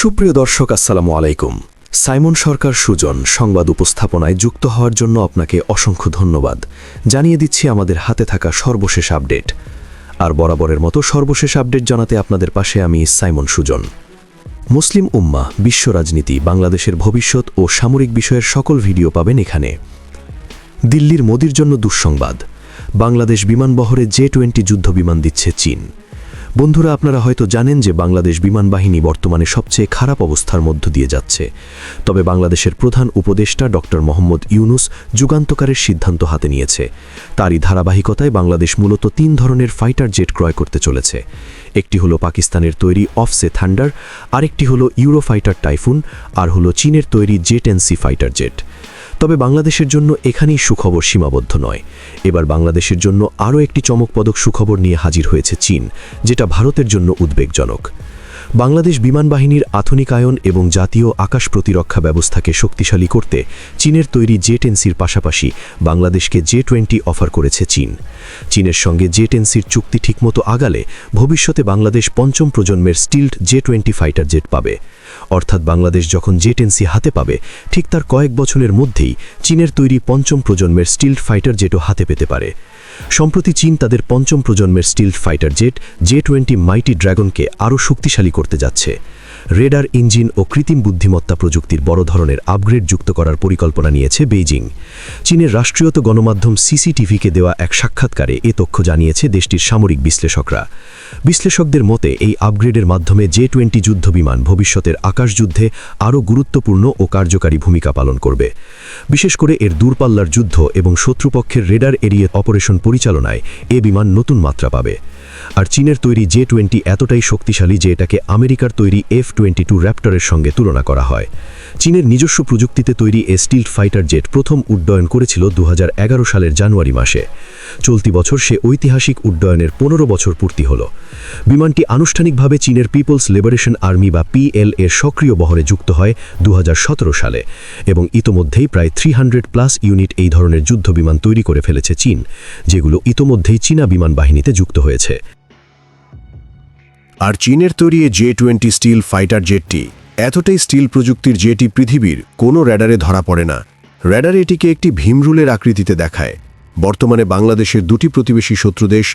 সুপ্রিয় দর্শক, আসসালামু আলাইকুম। সাইমন সরকার সুজন সংবাদ উপস্থাপনায় যুক্ত হওয়ার জন্য আপনাকে অসংখ্য ধন্যবাদ। জানিয়ে দিচ্ছি আমাদের হাতে থাকা সর্বশেষ আপডেট। আর বরাবরের মতো সর্বশেষ আপডেট জানাতে আপনাদের পাশে আমি সাইমন সুজন। মুসলিম উম্মা বিশ্ব রাজনীতি, বাংলাদেশের ভবিষ্যৎ ও সামরিক বিষয়ের সকল ভিডিও পাবেন এখানে। দিল্লির মোদির জন্য দুঃসংবাদ। বাংলাদেশ বিমানবহরে জে টোয়েন্টি যুদ্ধবিমান দিচ্ছে চীন। বন্ধুরা, আপনারা হয়তো জানেন যে বাংলাদেশ বিমান বাহিনী বর্তমানে সবচেয়ে খারাপ অবস্থার মধ্য দিয়ে যাচ্ছে। তবে বাংলাদেশের প্রধান উপদেষ্টা ডক্টর মোহাম্মদ ইউনুস যুগান্তকারের সিদ্ধান্ত হাতে নিয়েছে। তারই ধারাবাহিকতায় বাংলাদেশ মূলত তিন ধরনের ফাইটার জেট ক্রয় করতে চলেছে। একটি হলো পাকিস্তানের তৈরি অফসে থান্ডার, আরেকটি হলো ইউরোফাইটার টাইফুন, আর হলো চীনের তৈরি জেট এনসি ফাইটার জেট। তবে বাংলাদেশের জন্য এখানেই সুখবর সীমাবদ্ধ নয়। এবার বাংলাদেশের জন্য আরও একটি চমকপদক সুখবর নিয়ে হাজির হয়েছে চীন, যেটা ভারতের জন্য উদ্বেগজনক। বাংলাদেশ বিমান বাহিনীর আধুনিকায়ন এবং জাতীয় আকাশ প্রতিরক্ষা ব্যবস্থাকে শক্তিশালী করতে চীনের তৈরি জেট এনসির পাশাপাশি বাংলাদেশকে জে টোয়েন্টি অফার করেছে চীন। চীনের সঙ্গে জেট এনসির চুক্তি ঠিকমতো আগালে ভবিষ্যতে বাংলাদেশ পঞ্চম প্রজন্মের stealth J twenty fighter jet পাবে। অর্থাৎ বাংলাদেশ যখন জেট এনসি হাতে পাবে, ঠিক তার কয়েক বছরের মধ্যেই চীনের তৈরি পঞ্চম প্রজন্মের স্টিল্ড ফাইটার জেটও হাতে পেতে পারে। সম্প্রতি চীন তাদের পঞ্চম প্রজন্মের stealth fighter jet J twenty mighty ড্রাগনকে আরও শক্তিশালী করতে যাচ্ছে। রেডার ইঞ্জিন ও কৃত্রিম বুদ্ধিমত্তা প্রযুক্তির বড় ধরনের আপগ্রেড যুক্ত করার পরিকল্পনা নিয়েছে বেইজিং। চীনের রাষ্ট্রীয়ত গণমাধ্যম সিসিটিভিকে দেওয়া এক সাক্ষাৎকারে এ তথ্য জানিয়েছে দেশটির সামরিক বিশ্লেষকরা। বিশ্লেষকদের মতে, এই আপগ্রেডের মাধ্যমে জে টোয়েন্টি যুদ্ধবিমান ভবিষ্যতের আকাশযুদ্ধে আরও গুরুত্বপূর্ণ ও কার্যকারী ভূমিকা পালন করবে। বিশেষ করে এর দূরপাল্লার যুদ্ধ এবং শত্রুপক্ষের রেডার এরিয়ে অপারেশন পরিচালনায় এ বিমান নতুন মাত্রা পাবে। আর চীনের তৈরি জে টোয়েন্টি এতটাই শক্তিশালী যে এটাকে আমেরিকার তৈরি এফ টোয়েন্টি টু র্যাপ্টরের সঙ্গে তুলনা করা হয়। চীনের নিজস্ব প্রযুক্তিতে তৈরি এ স্টিল ফাইটার জেট প্রথম উড্ডয়ন করেছিল দু হাজার এগারো সালের জানুয়ারি মাসে। চলতি বছর সে ঐতিহাসিক উড্ডয়নের পনেরো বছর পূর্তি হল। বিমানটি আনুষ্ঠানিকভাবে চীনের পিপলস লিবারেশন আর্মি বা পিএল এর সক্রিয় বহরে যুক্ত হয় দু হাজার সতেরো সালে এবং ইতোমধ্যেই প্রায় থ্রি প্লাস ইউনিট এই ধরনের যুদ্ধ বিমান তৈরি করে ফেলেছে চীন, যেগুলো ইতোমধ্যেই চীনা বিমান বাহিনীতে যুক্ত হয়েছে। আর চীনের তৈরি জে টোয়েন্টি স্টিল ফাইটার জেটটি এতটাই স্টিল প্রযুক্তির যেটি পৃথিবীর কোনো র্যাডারে ধরা পড়ে না। র্যাডার এটিকে একটি ভীমরুলের আকৃতিতে দেখায়। বর্তমানে বাংলাদেশের দুটি প্রতিবেশী শত্রুদেশ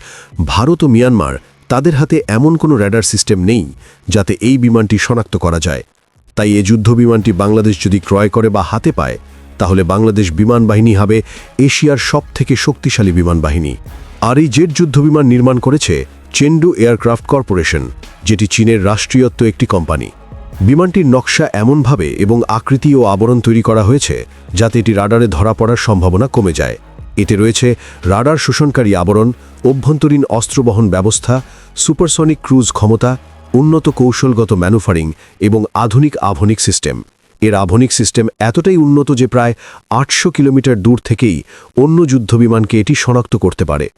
ভারত ও মিয়ানমার, তাদের হাতে এমন কোনো র্যাডার সিস্টেম নেই যাতে এই বিমানটি শনাক্ত করা যায়। তাই এ যুদ্ধ বিমানটি বাংলাদেশ যদি ক্রয় করে বা হাতে পায়, তাহলে বাংলাদেশ বিমান বাহিনী হবে এশিয়ার সবথেকে শক্তিশালী বিমান বাহিনী। আর এই জেট যুদ্ধবিমান নির্মাণ করেছে চেন্ডু এয়ারক্রাফট কর্পোরেশন, যেটি চীনের রাষ্ট্রীয়ত্ব একটি কোম্পানি। বিমানটির নকশা এমনভাবে এবং আকৃতি ও আবরণ তৈরি করা হয়েছে যাতে এটি রাডারে ধরা পড়ার সম্ভাবনা কমে যায়। এতে রয়েছে রাডার শোষণকারী আবরণ, অভ্যন্তরীণ অস্ত্রবহন ব্যবস্থা, সুপারসনিক ক্রুজ ক্ষমতা, উন্নত কৌশলগত ম্যানুফারিং এবং আধুনিক আধুনিক সিস্টেম। এর আধুনিক সিস্টেম এতটাই উন্নত যে প্রায় আটশো কিলোমিটার দূর থেকেই অন্য যুদ্ধবিমানকে এটি শনাক্ত করতে পারে।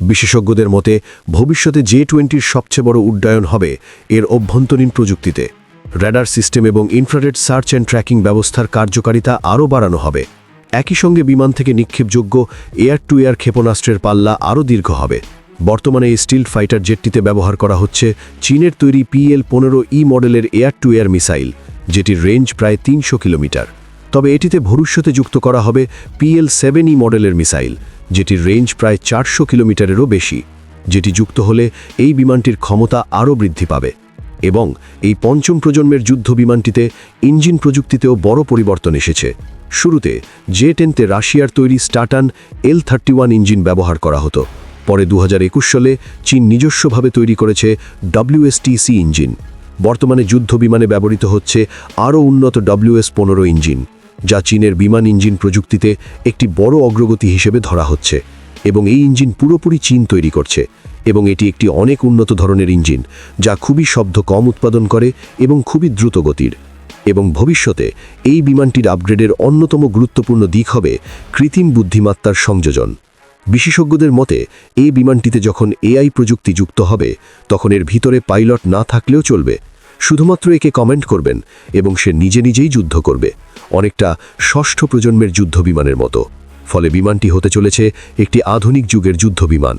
বিশেষজ্ঞদের মতে, ভবিষ্যতে জে টোয়েন্টির সবচেয়ে বড় উড্ডয়ন হবে এর অভ্যন্তরীণ প্রযুক্তিতে। র্যাডার সিস্টেম এবং ইনফ্রারেড সার্চ অ্যান্ড ট্র্যাকিং ব্যবস্থার কার্যকারিতা আরও বাড়ানো হবে। একই সঙ্গে বিমান থেকে নিক্ষেপযোগ্য এয়ার টু এয়ার ক্ষেপণাস্ত্রের পাল্লা আরও দীর্ঘ হবে। বর্তমানে এই স্টিল ফাইটার জেটটিতে ব্যবহার করা হচ্ছে চীনের তৈরি পিএল পনেরো ই মডেলের এয়ার টু এয়ার মিসাইল, যেটির রেঞ্জ প্রায় তিনশো কিলোমিটার। তবে এটিতে ভবিষ্যতে যুক্ত করা হবে পিএল সেভেন ই মডেলের মিসাইল, যেটির রেঞ্জ প্রায় চারশো কিলোমিটারেরও বেশি, যেটি যুক্ত হলে এই বিমানটির ক্ষমতা আরও বৃদ্ধি পাবে। এবং এই পঞ্চম প্রজন্মের যুদ্ধ বিমানটিতে ইঞ্জিন প্রযুক্তিতেও বড় পরিবর্তন এসেছে। শুরুতে জে টেনতে রাশিয়ার তৈরি স্টাটান এল থার্টি ইঞ্জিন ব্যবহার করা হতো। পরে দু হাজার একুশ সালে চীন নিজস্বভাবে তৈরি করেছে ডব্লিউএসটিসি ইঞ্জিন। বর্তমানে যুদ্ধ বিমানে ব্যবহৃত হচ্ছে আরও উন্নত ডব্লিউএস পনেরো ইঞ্জিন, যা চীনের বিমান ইঞ্জিন প্রযুক্তিতে একটি বড় অগ্রগতি হিসেবে ধরা হচ্ছে। এবং এই ইঞ্জিন পুরোপুরি চীন তৈরি করছে এবং এটি একটি অনেক উন্নত ধরনের ইঞ্জিন, যা খুবই শব্দ কম উৎপাদন করে এবং খুবই দ্রুত গতির। এবং ভবিষ্যতে এই বিমানটির আপগ্রেডের অন্যতম গুরুত্বপূর্ণ দিক হবে কৃত্রিম বুদ্ধিমত্তার সংযোজন। বিশেষজ্ঞদের মতে, এই বিমানটিতে যখন এআই প্রযুক্তি যুক্ত হবে, তখন এর ভিতরে পাইলট না থাকলেও চলবে। শুধুমাত্র একে কমেন্ট করবেন এবং সে নিজে নিজেই যুদ্ধ করবে। অনেকটা ষষ্ঠ প্রজন্মের যুদ্ধ বিমানের মতো। ফলে বিমানটি হতে চলেছে একটি আধুনিক যুগের যুদ্ধ বিমান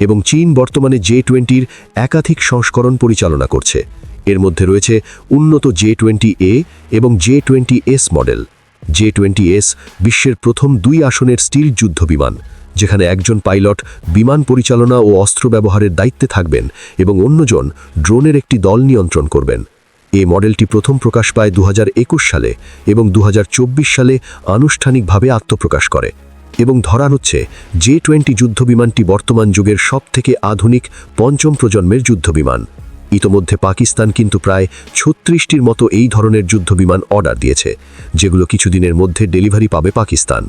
এবং চীন বর্তমানে জে টোয়েন্টির একাধিক সংস্করণ পরিচালনা করছে। এর মধ্যে রয়েছে উন্নত জে টোয়েন্টি এ এবং J twenty S model. J twenty S বিশ্বের প্রথম দুই আসনের স্টিল যুদ্ধ বিমান যেখানে একজন পাইলট বিমান পরিচালনা ও অস্ত্র ব্যবহারের দায়িত্বে থাকবেন এবং অন্যজন ড্রোনের একটি দল নিয়ন্ত্রণ করবেন। এই মডেলটি প্রথম প্রকাশ পায় দু হাজার একুশ সালে এবং দু হাজার চব্বিশ সালে আনুষ্ঠানিকভাবে আত্মপ্রকাশ করে এবং ধরা হচ্ছে জে টোয়েন্টি যুদ্ধবিমানটি বর্তমান যুগের সবথেকে আধুনিক পঞ্চম প্রজন্মের যুদ্ধবিমান। ইতোমধ্যে পাকিস্তান কিন্তু প্রায় ছত্রিশটির মতো এই ধরনের যুদ্ধবিমান অর্ডার দিয়েছে, যেগুলো কিছুদিনের মধ্যে ডেলিভারি পাবে পাকিস্তান।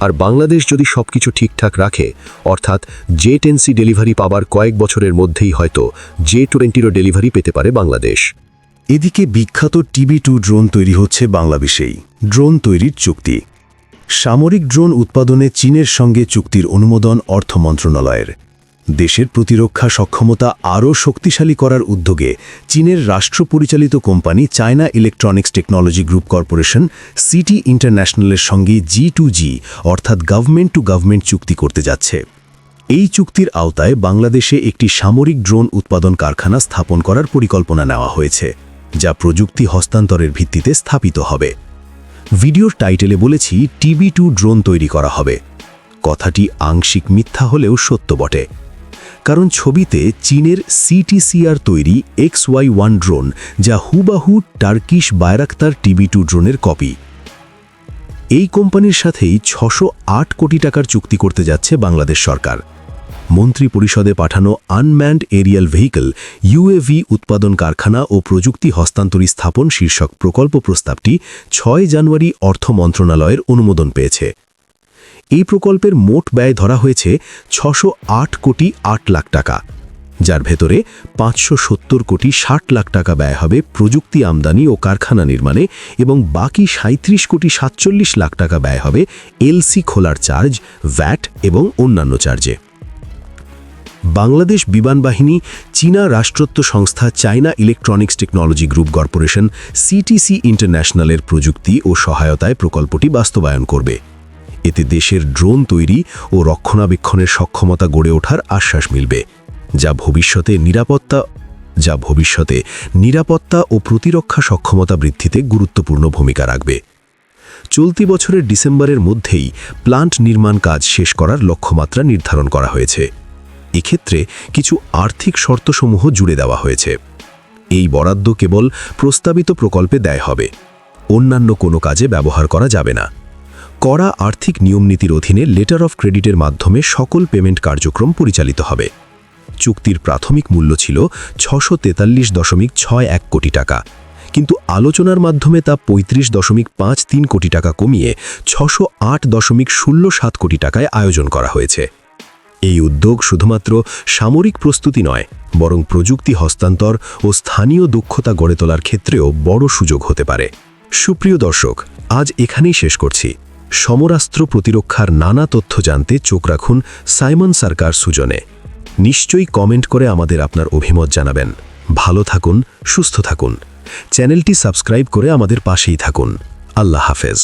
আর বাংলাদেশ যদি সবকিছু ঠিকঠাক রাখে, অর্থাৎ জে টেনসি ডেলিভারি পাবার কয়েক বছরের মধ্যেই হয়তো জে টোয়েন্টিরও ডেলিভারি পেতে পারে বাংলাদেশ। এদিকে বিখ্যাত টিবি টু ড্রোন তৈরি হচ্ছে বাংলাদেশেই। ড্রোন তৈরির চুক্তি। সামরিক ড্রোন উৎপাদনে চীনের সঙ্গে চুক্তির অনুমোদন অর্থ মন্ত্রণালয়ের। দেশের প্রতিরক্ষা সক্ষমতা আরও শক্তিশালী করার উদ্যোগে চীনের রাষ্ট্র পরিচালিত company China Electronics Technology Group Corporation CT ইন্টারন্যাশনালের সঙ্গে জি টু জি, অর্থাৎ গভর্নমেন্ট টু গভর্নমেন্ট চুক্তি করতে যাচ্ছে। এই চুক্তির আওতায় বাংলাদেশে একটি সামরিক ড্রোন উৎপাদন কারখানা স্থাপন করার পরিকল্পনা নেওয়া হয়েছে। যা প্রযুক্তি হস্তান্তরের ভিত্তিতে স্থাপিত হবে। ভিডিওর টাইটেলে বলেছি টিবি টু ড্রোন তৈরি করা হবে। কথাটি আংশিক মিথ্যা হলেও সত্য বটে। কারণ ছবিতে চীনের সিটিসিআর তৈরি এক্স ওয়াই ওয়ান ড্রোন, যা হুবাহু টার্কিশ বায়রাক্তার টিবি টু ড্রোনের কপি। এই কোম্পানির সাথেই ছশো কোটি টাকার চুক্তি করতে যাচ্ছে বাংলাদেশ সরকার। মন্ত্রী পরিষদে পাঠানো আনম্যান্ড এরিয়াল ভেহিকল ইউএভি উৎপাদন কারখানা ও প্রযুক্তি হস্তান্তরী স্থাপন শীর্ষক প্রকল্প প্রস্তাবটি ছয় জানুয়ারি অর্থ মন্ত্রণালয়ের অনুমোদন পেয়েছে। এই প্রকল্পের মোট ব্যয় ধরা হয়েছে ছশো কোটি আট লাখ টাকা, যার ভেতরে পাঁচশো সত্তর কোটি ষাট লাখ টাকা ব্যয় হবে প্রযুক্তি আমদানি ও কারখানা নির্মাণে এবং বাকি সাঁত্রিশ কোটি সাতচল্লিশ লাখ টাকা ব্যয় হবে এলসি খোলার চার্জ, ভ্যাট এবং অন্যান্য চার্জে। বাংলাদেশ বিমান বাহিনী, চীনা রাষ্ট্রত্ব সংস্থা China Electronics Technology Group Corporation, CETC ইন্টারন্যাশনালের প্রযুক্তি ও সহায়তায় প্রকল্পটি বাস্তবায়ন করবে। এতে দেশের ড্রোন তৈরি ও রক্ষণাবেক্ষণের সক্ষমতা গড়ে ওঠার আশ্বাস মিলবে, যা ভবিষ্যতে নিরাপত্তা, যা ভবিষ্যতে নিরাপত্তা ও প্রতিরক্ষা সক্ষমতা বৃদ্ধিতে গুরুত্বপূর্ণ ভূমিকা রাখবে। চলতি বছরের ডিসেম্বরের মধ্যেই প্লান্ট নির্মাণ কাজ শেষ করার লক্ষ্যমাত্রা নির্ধারণ করা হয়েছে। এক্ষেত্রে কিছু আর্থিক শর্তসমূহ জুড়ে দেওয়া হয়েছে। এই বরাদ্দ কেবল প্রস্তাবিত প্রকল্পে দেয় হবে। অন্যান্য কোনো কাজে ব্যবহার করা যাবে না। কড়া আর্থিক নিয়মনীতির অধীনে লেটার অফ ক্রেডিটের মাধ্যমে সকল পেমেন্ট কার্যক্রম পরিচালিত হবে। চুক্তির প্রাথমিক মূল্য ছিল ছশো তেতাল্লিশ দশমিক ছয় এক কোটি টাকা। কিন্তু আলোচনার মাধ্যমে তা পঁয়ত্রিশ দশমিক পাঁচ তিন কোটি টাকা কমিয়ে ছশো আট দশমিক ষোলো সাত কোটি টাকায় আয়োজন করা হয়েছে। এই উদ্যোগ শুধুমাত্র সামরিক প্রস্তুতি নয়, বরং প্রযুক্তি হস্তান্তর ও স্থানীয় দক্ষতা গড়ে তোলার ক্ষেত্রেও বড় সুযোগ হতে পারে। সুপ্রিয় দর্শক, আজ এখানেই শেষ করছি। সমরাস্ত্র প্রতিরক্ষার নানা তথ্য জানতে চোখ রাখুন সাইমন সরকার সুজনে। নিশ্চয়ই কমেন্ট করে আমাদের আপনার অভিমত জানাবেন। ভালো থাকুন, সুস্থ থাকুন। চ্যানেলটি সাবস্ক্রাইব করে আমাদের পাশেই থাকুন। আল্লাহ হাফেজ।